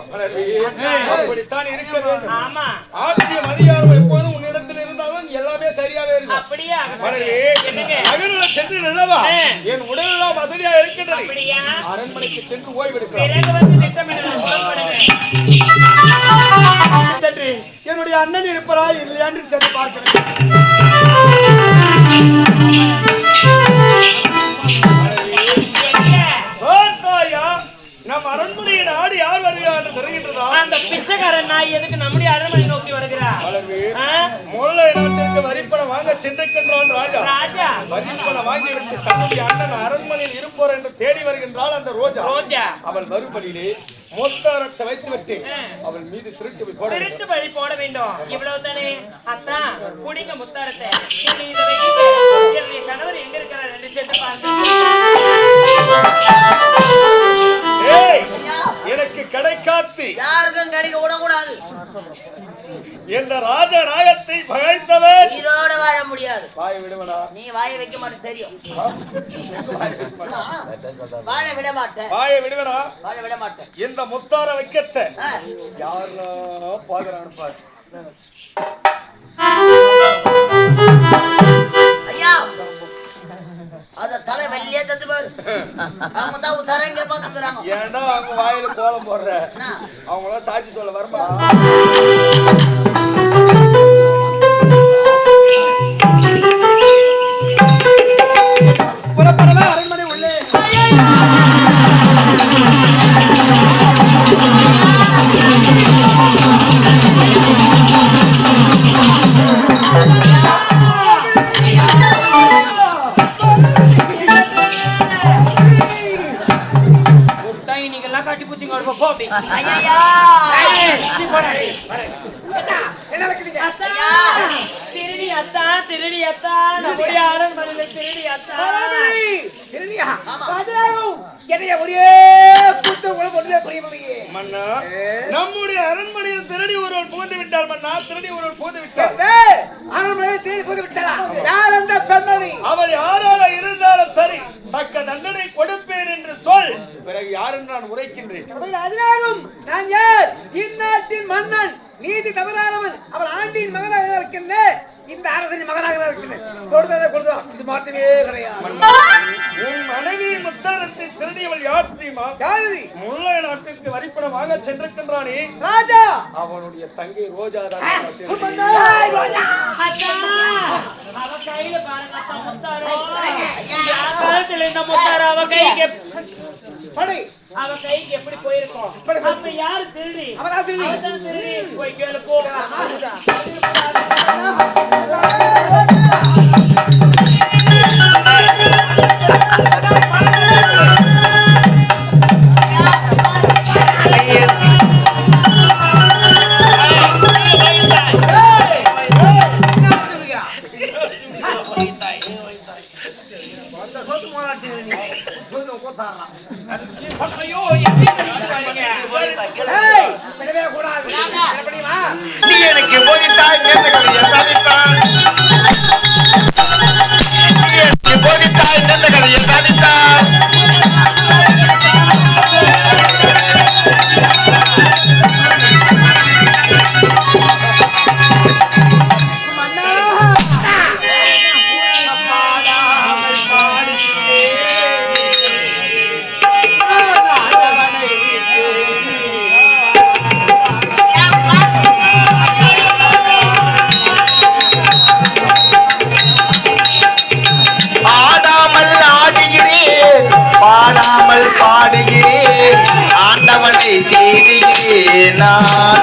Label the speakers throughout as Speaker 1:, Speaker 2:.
Speaker 1: அப்படித்தான் இருக்க வேண்டும்.
Speaker 2: ஆமா.
Speaker 1: ஆட்சியும் அதிகாரம் எப்போதும் உன்னிடத்தில் இருந்தாலும் எல்லாமே சரியாவே இருக்கும்.
Speaker 2: அப்படியே?
Speaker 1: மகனுடன் சென்று நிலவா. என் உடலெல்லாம் வசதியா இருக்கின்றது
Speaker 2: அப்படியா?
Speaker 1: அரண்மனைக்கு சென்று
Speaker 2: புறப்படுங்க
Speaker 3: சென்று. என்னுடைய அண்ணன் இருப்பரா இல்லையா என்று சென்று பார்க்கிறேன்.
Speaker 1: ஆடு யார் வருகிறார் என்று தெரிகின்றதா?
Speaker 2: அந்த பிச்சைக்காரன் நாய் எதுக்கு நம்முடைய அரண்மனை நோக்கி வருகிறா?
Speaker 1: மலர்வி,
Speaker 2: ஆ?
Speaker 1: முல்லை நாட்டிற்கு வரிப்பணம் வாங்க சென்றிருக்கின்றான் ராஜா.
Speaker 2: ராஜா.
Speaker 1: வரிப்பணம் வாங்கிவிட்டு தன்னுடைய அண்ணன் அரண்மனையில் இருப்போர் என்று தேடி வருகின்றாள் அந்த ரோஜா.
Speaker 2: ரோஜா.
Speaker 1: அவள் மறுபடியிலே மொத்தாரத்தை வைத்துவிட்டு
Speaker 2: ஆ.
Speaker 1: அவள் மீது திருட்டு போட வேண்டும்.
Speaker 2: திருட்டு வழி போட வேண்டும். இவ்வளவு தானே அத்தா குடிங்க முத்தாரத்தை. வைங்க. என்னுடைய கணவர் எங்க இருக்கிறார் என்று சென்று
Speaker 1: கிடைக்காத்து
Speaker 4: யாருக்கும் கிடைக்க விடக்கூடாது.
Speaker 1: என்ற ராஜநாயகத்தை பகைத்தவன்
Speaker 4: உயிரோட வாழ முடியாது.
Speaker 1: வாய் விடுவனா
Speaker 4: நீ வாயை வைக்க மாட்டே தெரியும். வாழ விட மாட்டேன்.
Speaker 1: வாயை விடுவனா
Speaker 4: வாழ விட மாட்டேன்.
Speaker 1: இந்த முத்தார வைக்கத்த? யாரா பாக்குறான்னு பாரு.
Speaker 4: ஐயா அத தலை வெளியே தட்டு பாரு. அவங்க தான் உசாரங்க பாத்துக்கிறாங்க
Speaker 1: ஏன்டா அவங்க வாயில கோலம் போடுற?
Speaker 4: என்ன?
Speaker 1: அவங்களாம் சாட்சி சொல்ல வருமா
Speaker 3: புறப்படலாம் அரண்மனை உள்ளே.
Speaker 2: கட்டி பூச்சிங்க ஒரு போ அப்படி.
Speaker 4: ஐயா.
Speaker 2: திருடி அத்தா திருடி அத்தா. நம்முடைய அரண்மனையில திருடி அத்தா.
Speaker 3: என்னைய ஒரே கூட்டம் உனக்கு ஒன்றே புரியவில்லையே.
Speaker 1: மன்னா நம்முடைய அரண்மனையில் திருடி ஒருவர் புகுந்து விட்டார் மன்னா திருடி ஒருவர் புகுந்து விட்டார்.
Speaker 3: அரண்மனை தேடி போது விட்டா யார் அந்த பெண்மணி?
Speaker 1: அவர் யாராக இருந்தாலும் சரி தக்க தண்டனை பிறகு யார் என்று நான் உரைக்கின்றேன்?
Speaker 3: அதினாலும் நான் யார்? இந்நாட்டின் மன்னன். நீதி தவறானவன். அவர் ஆண்டின் மகனாக இருக்கின்றேன். இந்த அரசனின் மகனாக இருக்கின்றேன். கொடுத்ததை கொடுத்தோம் இது மாற்றமே கிடையாது.
Speaker 1: உன் மனைவி முத்தாரத்தை திருடியவள் யார் தெரியுமா?
Speaker 3: யாரு
Speaker 1: முல்லை நாட்டிற்கு வரிப்பணம் வாங்க சென்றிருக்கின்றானே.
Speaker 3: ராஜா!
Speaker 1: அவனுடைய தங்கை ரோஜா தான்
Speaker 2: அவ கையில பாருங்க முத்தாரோ. இந்த முத்தாரோ? அவ கைக்கு
Speaker 3: படை.
Speaker 2: அவ கைக்கு எப்படி போயிருக்கோம்? அப்ப யாரு திருடி?
Speaker 3: அவரா திருடி.
Speaker 2: திருடி. போய் கேளு போ.
Speaker 5: நீ எனக்கு போதித்தாய் நேர்ந்த கதையை சாதித்தான் நீ எனக்கு போதித்தாய் நேர்ந்த கதையை சாதித்தான்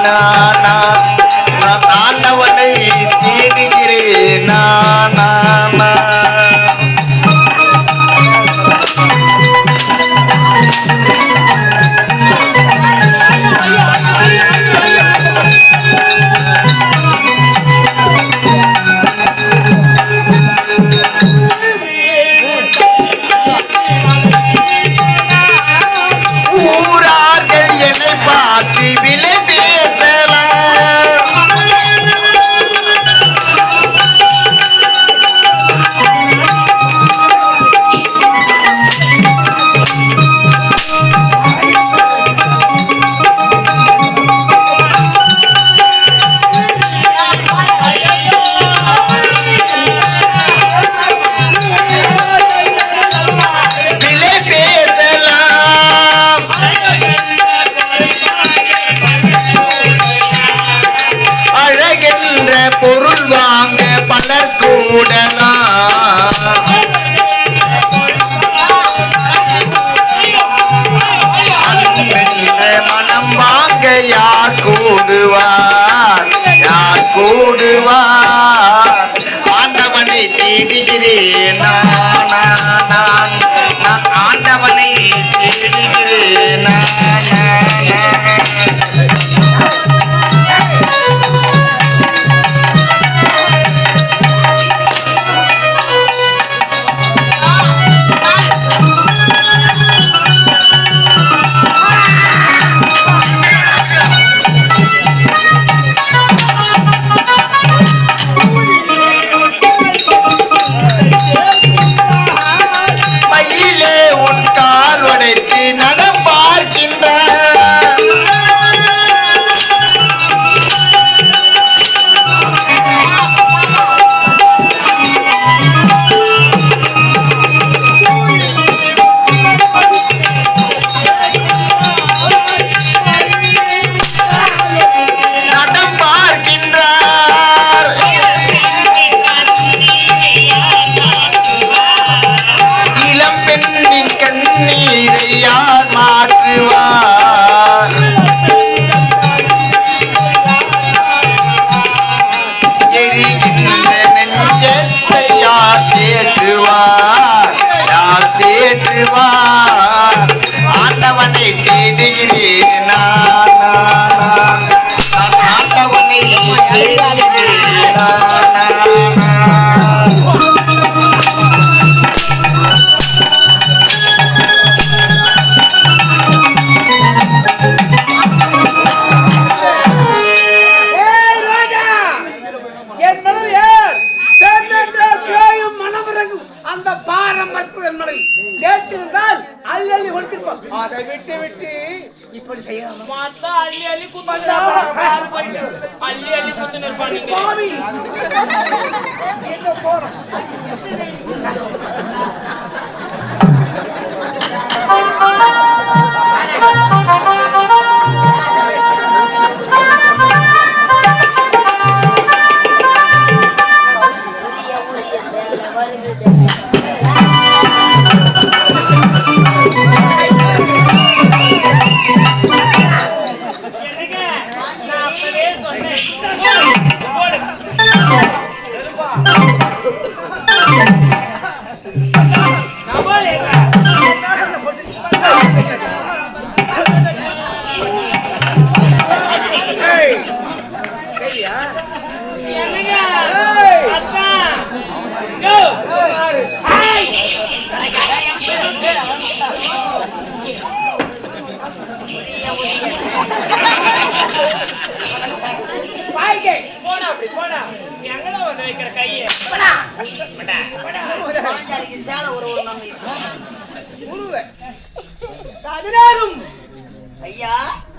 Speaker 5: ஆண்டவனை பொருள் வாங்க பலர் கூடலாம். மனம் வாங்க யார் கூடுவார்? யார் கூடுவார்? ஆண்டவனை தேடுகிறேன்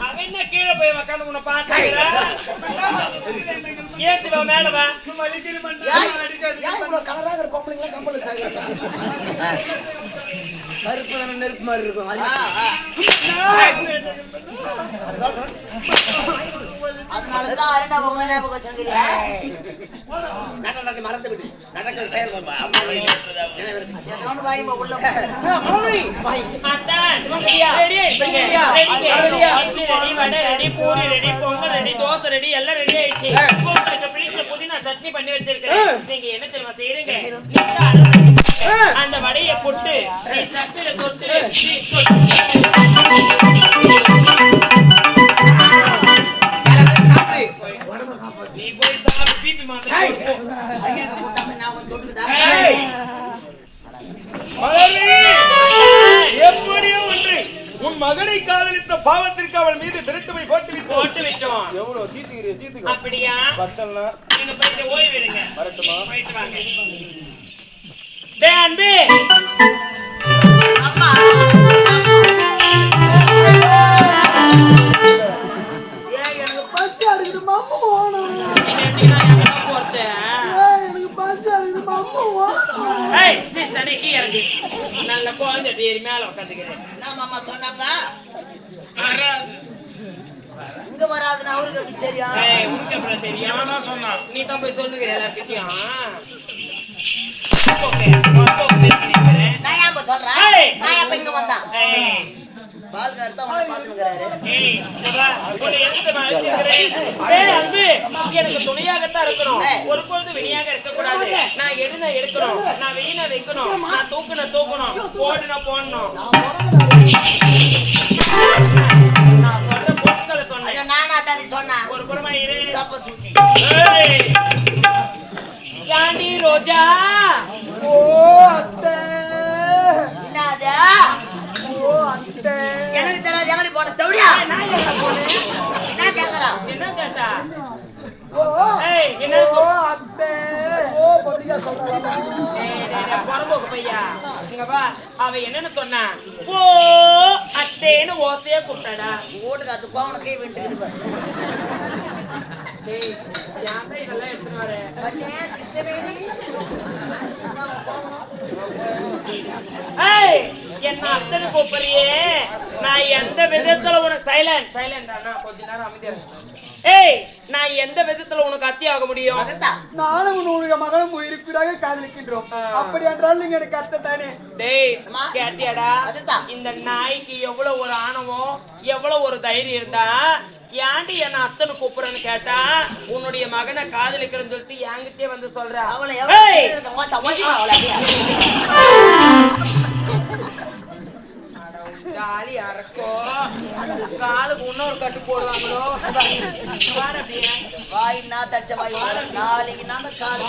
Speaker 2: அவன் கீழே போய் உக்காந்து உன்னை பாத்துக்கிறா ஏத்து வா மேல வா.
Speaker 4: ஏன் ஏன் இவ்வளவு கலராக இருக்கிற பொம்பளைங்களா கம்பள சாகுறாங்க
Speaker 3: கருப்பு தானே நெருப்பு மாதிரி இருக்கும். அது
Speaker 4: அதனால தான் அருணா பொங்கல் ஞாபகம் வச்சுங்கிறியா
Speaker 3: நடனத்தை மறந்து விடு நடக்கிற செயல்
Speaker 4: எத்தனோண்டு வாயுமா உள்ள
Speaker 2: அத்தான் ready puri ready pongal ready dosa ready எல்லாம் ரெடி ஆயிடுச்சு புதினா சட்னி பண்ணி வச்சிருக்கேன் நீங்க என்ன தெரியுமா அரை அந்த வடையை போட்டு தொட்டு நீ போய் பிபி.
Speaker 1: எப்படியோ ஒன்று. உன் மகனை காதலித்த பாவத்திற்கு அவள் மீது திருட்டுமை போட்டு
Speaker 2: போட்டு விட்டோம்
Speaker 1: எவ்வளவு தீத்துக்கிறீ தீத்துக்கோ
Speaker 2: அப்படியா?
Speaker 1: பத்தல்னா
Speaker 2: நீங்க போயிட்டு ஓய்வு எடுங்க.
Speaker 1: வரட்டுமா?
Speaker 2: போயிட்டு வாங்க. டேய் அன்பு. நல்ல குழந்தை ஏறி மேல உட்காந்துக்கிறேன்
Speaker 4: இங்க வராதுன்னு அவருக்கு எப்படி தெரியும்
Speaker 2: நீ தான் போய் சொல்லுகிற பேசிக்கிறேன்.
Speaker 4: நான் ஏன் சொல்றேன். நான் இங்க வந்தான் பால்கார் தான் உன்னை பாத்துக்கிறாரு
Speaker 2: எனக்கு துணையாகத்தான் இருக்கணும். ஒரு பொழுது வெளியாக இருக்கக்கூடாது. நான் எடுனா எடுக்கணும். நான் வெயினா வைக்கணும். நான் தூக்குன தூக்கணும். போடுன போடணும். நான் சொல்ற பொருட்களை சொன்னேன்.
Speaker 4: ஐயோ நானா தானே சொன்னேன்
Speaker 2: ஒரு புறமா இரு.
Speaker 4: தப்ப சுத்தி
Speaker 2: ரோஜா
Speaker 3: ஓ அத்தை
Speaker 4: என்னது
Speaker 3: ஓ அத்தை
Speaker 4: எனக்கு தெரியாது எங்கடி போன தவிடியா
Speaker 2: ஏய், நான் எங்க போனேன்?
Speaker 4: என்ன கேக்குறா
Speaker 2: என்ன கேட்டா
Speaker 3: ஓ
Speaker 2: ஏய், என்ன
Speaker 3: ஓ அத்தை ஓ பொடியா சொல்றாங்க
Speaker 2: ஏய், டேய், டேய், புறம்போக்கு பையா. இங்க வா. அவ என்னன்னு சொன்னா ஓ அத்தேன்னு ஓசையா கூப்பிட்டாடா.
Speaker 4: வீட்டுக்கு கோவனுக்கு கை விட்டுக்குது பாரு.
Speaker 2: ஏய் என்ன அத்தனை கூப்பிடுறியே? நான் எந்த விதத்துல உனக்கு சைலண்ட் சைலண்ட் அண்ணா கொஞ்ச நேரம் அமைதியா. ஏய் நான் எந்த விதத்துல உனக்கு அத்தி ஆக முடியும்?
Speaker 3: நானும் உன்னுடைய மகளும் உயிருக்குறாக காதலிக்கின்றோம். அப்படி என்றால் நீங்க எனக்கு அத்தை தானே?
Speaker 2: டேய். கேட்டியாடா. இந்த நாய்க்கு எவ்வளவு ஒரு ஆணவம் எவ்வளவு ஒரு தைரியம் இருந்தா ஏன்டி என்ன அத்தனை கூப்பிடுறேன்னு கேட்டா உன்னுடைய மகனை காதலிக்கிறேன்னு சொல்லிட்டு என்கிட்டயே வந்து சொல்றா. ஜாலி அறக்கோ காலுக்கு இன்னொரு கட்டு போடுவாங்களோ.
Speaker 4: வாய் நான் தச்ச வாய். நாளைக்கு கால்.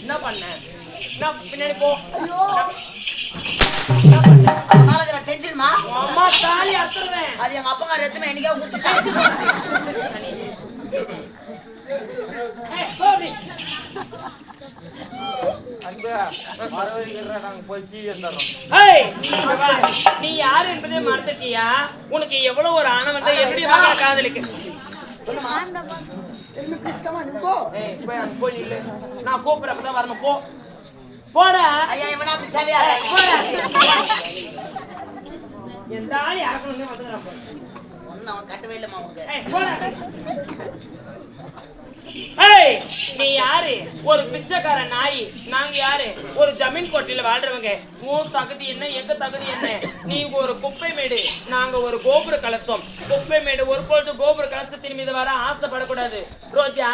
Speaker 2: என்ன பண்ண? பின்னாடி போ.
Speaker 4: டென்ஷன்மா
Speaker 2: அம்மா தாலி அத்துறேன்.
Speaker 4: அது எங்க அப்பா ரத்தமே என்னைக்கே விட்டுட்டாங்க
Speaker 2: நீ யாரு என்பதே மறந்துட்டியா? உனக்கு எவ்வளவு ஒரு ஆணவம் தான் எப்படி காதலிக்க. நான் கூப்பிடறப்பதான் வரணும். போ. போடா. எந்த ஆளி
Speaker 4: இல்லைம்மா உனக்கு.
Speaker 2: ஏய், போடா. நீ யாரு? ஒரு பிச்சைக்கார நாய். நாங்க யாரு? ஒரு ஜமீன் கோட்டையில வாழ்றவங்க. உன் தகுதி என்ன எங்க தகுதி என்ன? நீ ஒரு குப்பை மேடு. நாங்க ஒரு கோபுர கலத்தோம். குப்பை மேடு ஒரு பொழுது கோபுர கலத்தத்தின் மீது வர ஆசைப்படக்கூடாது. ரோஜா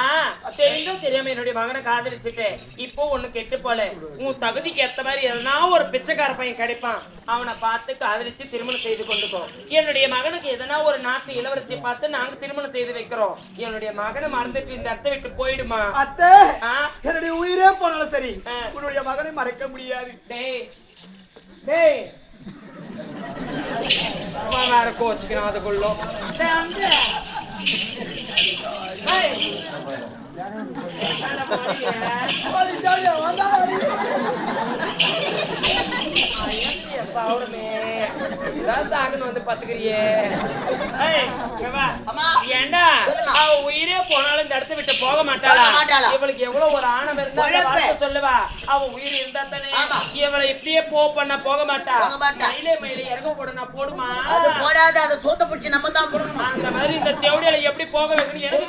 Speaker 2: தெரிஞ்சும் தெரியாம என்னுடைய மகனை காதலிச்சுட்டு இப்போ ஒண்ணு கெட்டு போல. உன் தகுதிக்கு ஏத்த மாதிரி எதனா ஒரு பிச்சைக்கார பையன் கிடைப்பான். அவனை பார்த்து காதலிச்சு திருமணம் செய்து கொண்டுக்கோ. என்னுடைய மகனுக்கு எதனா ஒரு நாட்டு இளவரசி பார்த்து நாங்க திருமணம் செய்து வைக்கிறோம். என்னுடைய மகனை மறந்துட்டு இந்த இடத்தை விட்டு போயிடுமா?
Speaker 3: அத்தை? என்னுடைய உயிரே போனாலும் சரி. உன்னுடைய மகனை மறக்க முடியாது.
Speaker 2: டேய் டேய். வேற கோச்சுக்கணும் அதுக்குள்ள. இதான் சாகணும் வந்து பாத்துக்கிறியே. ஏய், இங்க வா.
Speaker 4: அம்மா.
Speaker 2: ஏன்டா
Speaker 4: சொல்லுங்க.
Speaker 2: அவ உயிரே போனாலும் இந்த இடத்தை விட்டு போக மாட்டாளா
Speaker 4: மாட்டாளா?
Speaker 2: இவளுக்கு எவ்வளவு ஒரு ஆணவம் இருந்தா சொல்லுவா அவ உயிர் இருந்தா தானே. இவளை இப்படியே போ பண்ண போக மாட்டா
Speaker 4: போக மாட்டா.
Speaker 2: மயிலே மயிலே இறங்க போடுமா
Speaker 4: அது போடாது அதை சூத்த பிடிச்சி நம்ம தான் போடணும்
Speaker 2: அந்த மாதிரி இந்த தேவடியில எப்படி போக வைக்கணும் எனக்கு.